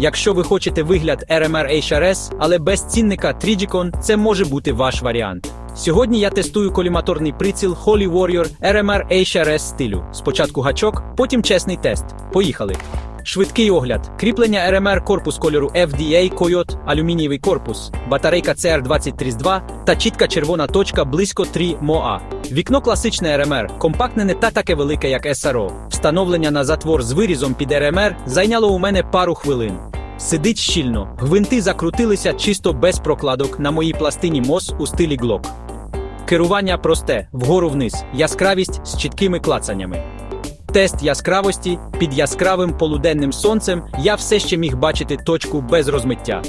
Якщо ви хочете вигляд RMR HRS, але без цінника Trigicon, це може бути ваш варіант. Сьогодні я тестую коліматорний приціл Holy Warrior RMR HRS стилю. Спочатку гачок, потім чесний тест. Поїхали. Швидкий огляд. Кріплення RMR корпус кольору FDA Coyote, алюмінієвий корпус, батарейка CR2032 та чітка червона точка близько 3 МОА. Вікно класичне RMR, компактне не та таке велике, як SRO. Встановлення на затвор з вирізом під RMR зайняло у мене пару хвилин. Сидить щільно, гвинти закрутилися чисто без прокладок на моїй пластині мос у стилі глок. Керування просте, вгору вниз, яскравість з чіткими клацаннями. Тест яскравості під яскравим полуденним сонцем я все ще міг бачити точку без розмиття.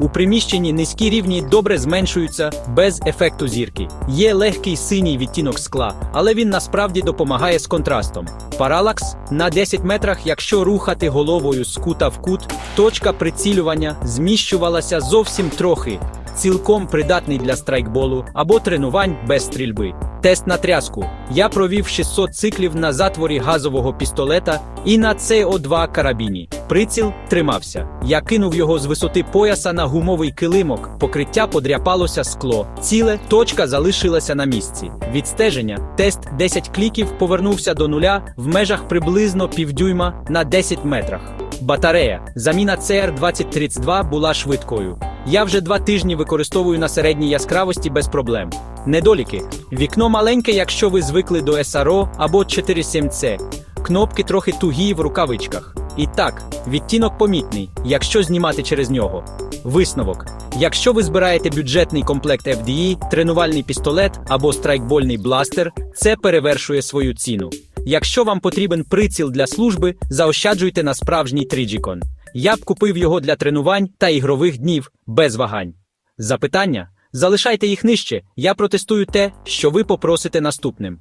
У приміщенні низькі рівні добре зменшуються без ефекту зірки. Є легкий синій відтінок скла, але він насправді допомагає з контрастом. Паралакс на 10 метрах, якщо рухати головою з кута в кут, точка прицілювання зміщувалася зовсім трохи, цілком придатний для страйкболу або тренувань без стрільби. Тест на тряску. Я провів 600 циклів на затворі газового пістолета і на СО2 карабіні. Приціл тримався. Я кинув його з висоти пояса на гумовий килимок, покриття подряпалося скло. Ціле точка залишилася на місці. Відстеження. Тест 10 кліків повернувся до нуля в межах приблизно півдюйма на 10 метрах. Батарея. Заміна CR2032 була швидкою. Я вже два тижні використовую на середній яскравості без проблем. Недоліки. Вікно маленьке, якщо ви звикли до SRO або 47C. Кнопки трохи тугі в рукавичках. І так, відтінок помітний, якщо знімати через нього. Висновок. Якщо ви збираєте бюджетний комплект FDE, тренувальний пістолет або страйкбольний бластер, це перевершує свою ціну. Якщо вам потрібен приціл для служби, заощаджуйте на справжній Trigicon. Я б купив його для тренувань та ігрових днів без вагань. Запитання? Залишайте їх нижче, я протестую те, що ви попросите наступним.